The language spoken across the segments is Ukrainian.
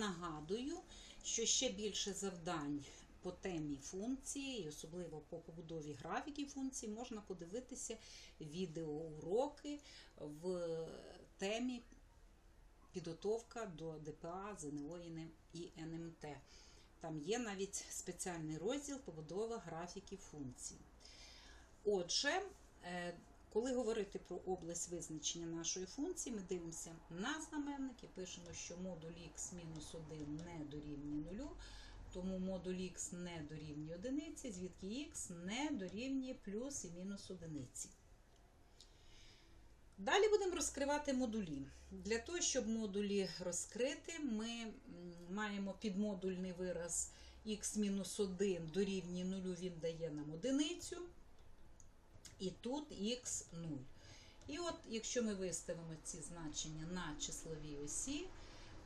нагадую, що ще більше завдань по темі функції, і особливо по побудові графіків функцій, можна подивитися відеоуроки в темі підготовка до ДПА, ЗНО і НМТ. Там є навіть спеціальний розділ побудова графіків функцій. Отже, е, коли говорити про область визначення нашої функції, ми дивимося на знаменники, пишемо, що модуль х мінус 1 не дорівнює 0, тому модуль х не дорівнює 1, звідки х не дорівнює плюс і мінус 1. Далі будемо розкривати модулі. Для того, щоб модулі розкрити, ми маємо підмодульний вираз х-1 дорівнює 0, він дає нам одиницю. І тут х 0. І от, якщо ми виставимо ці значення на числовій осі,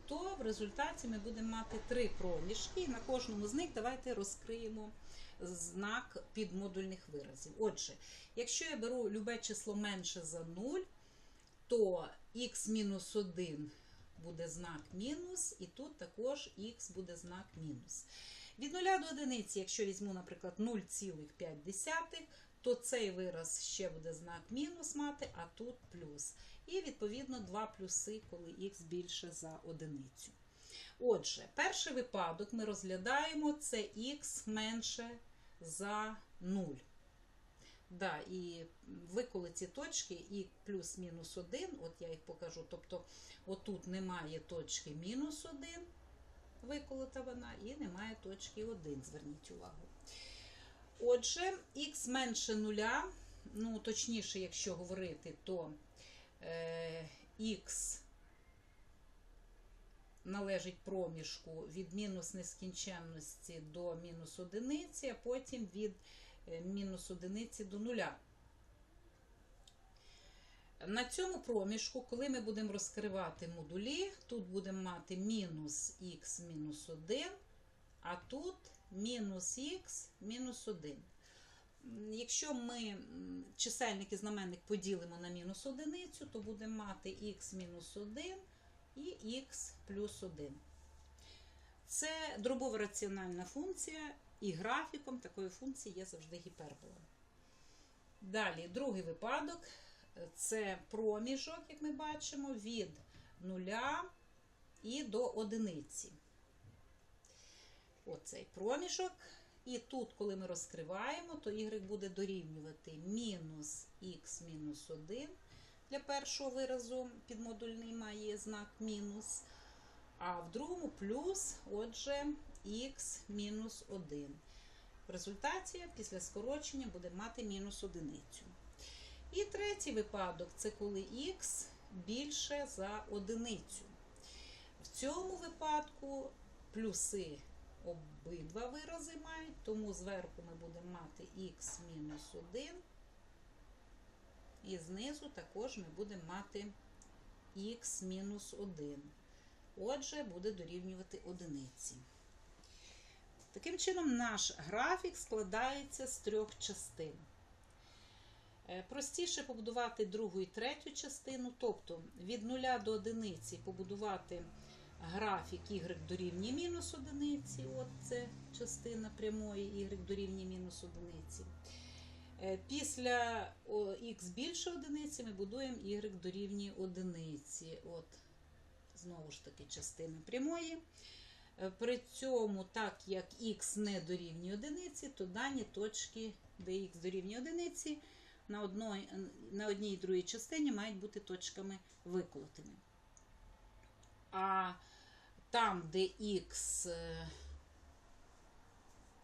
то в результаті ми будемо мати три проміжки, і на кожному з них давайте розкриємо знак підмодульних виразів. Отже, якщо я беру любе число менше за 0, то х-1 буде знак мінус, і тут також х буде знак мінус. Від 0 до 1, якщо візьму, наприклад, 0,5, то цей вираз ще буде знак мінус мати, а тут плюс. І, відповідно, два плюси, коли х більше за одиницю. Отже, перший випадок ми розглядаємо це х менше за 0. Да, і виколи ці точки і плюс-мінус 1, от я їх покажу. Тобто, отут немає точки мінус 1, виколота вона, і немає точки 1. Зверніть увагу. Отже, х менше нуля, ну, точніше, якщо говорити, то е, х належить проміжку від мінус нескінченності до мінус одиниці, а потім від е, мінус одиниці до нуля. На цьому проміжку, коли ми будемо розкривати модулі, тут будемо мати мінус х мінус 1, а тут мінус х мінус 1. Якщо ми чисельник і знаменник поділимо на мінус одиницю, то будемо мати х мінус 1 і х плюс 1. Це дробова раціональна функція, і графіком такої функції є завжди гіпербола. Далі, другий випадок це проміжок, як ми бачимо, від 0 і до одиниці. Оцей проміжок. І тут, коли ми розкриваємо, то y буде дорівнювати мінус х мінус 1. Для першого виразу підмодульний має знак мінус. А в другому плюс, отже, х мінус 1. В результаті після скорочення буде мати мінус одиницю. І третій випадок це коли х більше за одиницю. В цьому випадку плюси обидва вирази мають, тому зверху ми будемо мати х мінус 1, і знизу також ми будемо мати х мінус 1. Отже, буде дорівнювати одиниці. Таким чином, наш графік складається з трьох частин. Е, Простіше побудувати другу і третю частину, тобто від 0 до 1 побудувати графік y дорівнює мінус одиниці, от це частина прямої y дорівнює мінус одиниці. Е, Після х більше одиниці ми будуємо y дорівнює одиниці. От, знову ж таки, частини прямої. Е, При цьому, так як х не дорівнює одиниці, то дані точки, де х дорівнює одиниці, на, одної, на одній і другій частині мають бути точками виколотими. А там, де х е,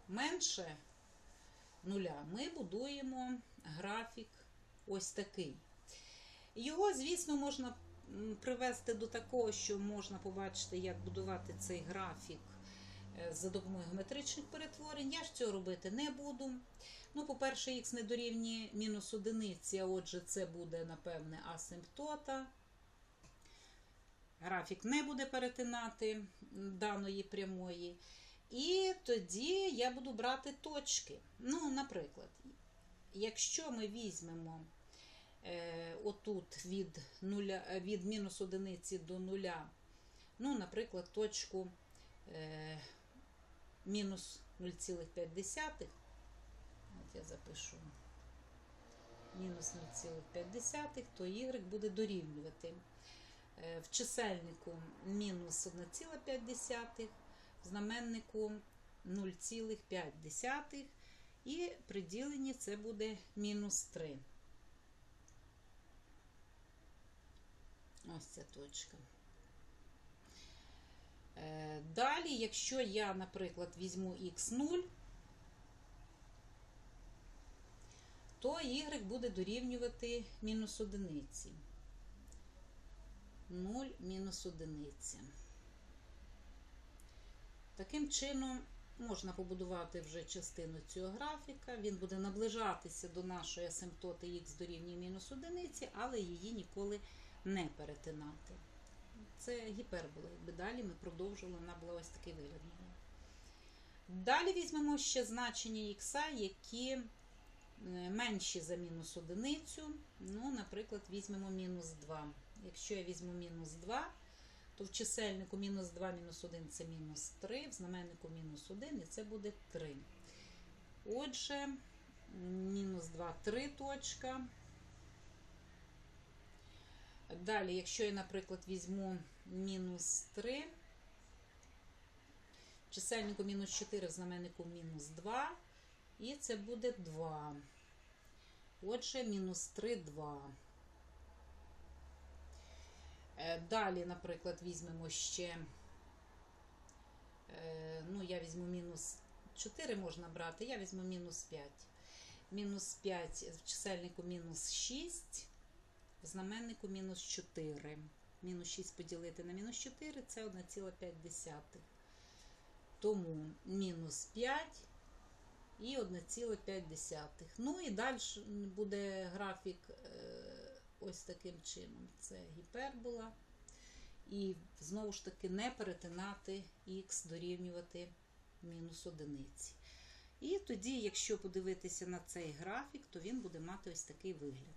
менше нуля, ми будуємо графік ось такий. Його, звісно, можна привести до такого, що можна побачити, як будувати цей графік е, за допомогою геометричних перетворень. Я ж цього робити не буду. Ну, по-перше, х не дорівнює мінус одиниці, а отже, це буде, напевне, асимптота. Графік не буде перетинати даної прямої. І тоді я буду брати точки. Ну, наприклад, якщо ми візьмемо е, отут від, нуля, від мінус одиниці до нуля Ну, наприклад, точку е, мінус 0,5. От я запишу мінус 0,5, то y буде дорівнювати в чисельнику мінус 1,5, в знаменнику 0,5 і при діленні це буде мінус 3. Ось ця точка. Е, Далі, якщо я, наприклад, візьму х0, то y буде дорівнювати мінус одиниці. 0 мінус одиниця. Таким чином, можна побудувати вже частину цього графіка. Він буде наближатися до нашої асимптоти х дорівнює мінус одиниці, але її ніколи не перетинати. Це гіпербола. Якби далі ми продовжували, вона була ось такий вигляд. Далі візьмемо ще значення х, які е, менші за мінус одиницю. Ну, наприклад, візьмемо мінус 2. Якщо я візьму мінус 2, то в чисельнику мінус 2 мінус 1 це мінус 3, в знаменнику мінус 1 і це буде 3. Отже, мінус 2 3 точка. Далі, якщо я, наприклад, візьму мінус 3, в чисельнику мінус 4, в знаменнику мінус 2, і це буде 2. Отже, мінус 3, 2. Е, Далі, наприклад, візьмемо ще, е, ну, я візьму мінус 4 можна брати, я візьму мінус 5. Мінус 5 в чисельнику мінус 6, в знаменнику мінус 4. Мінус 6 поділити на мінус 4 це 1,5. Тому мінус 5 і 1,5. Ну і далі буде графік е, ось таким чином. Це гіпербола. І знову ж таки не перетинати х дорівнювати мінус одиниці. І тоді, якщо подивитися на цей графік, то він буде мати ось такий вигляд.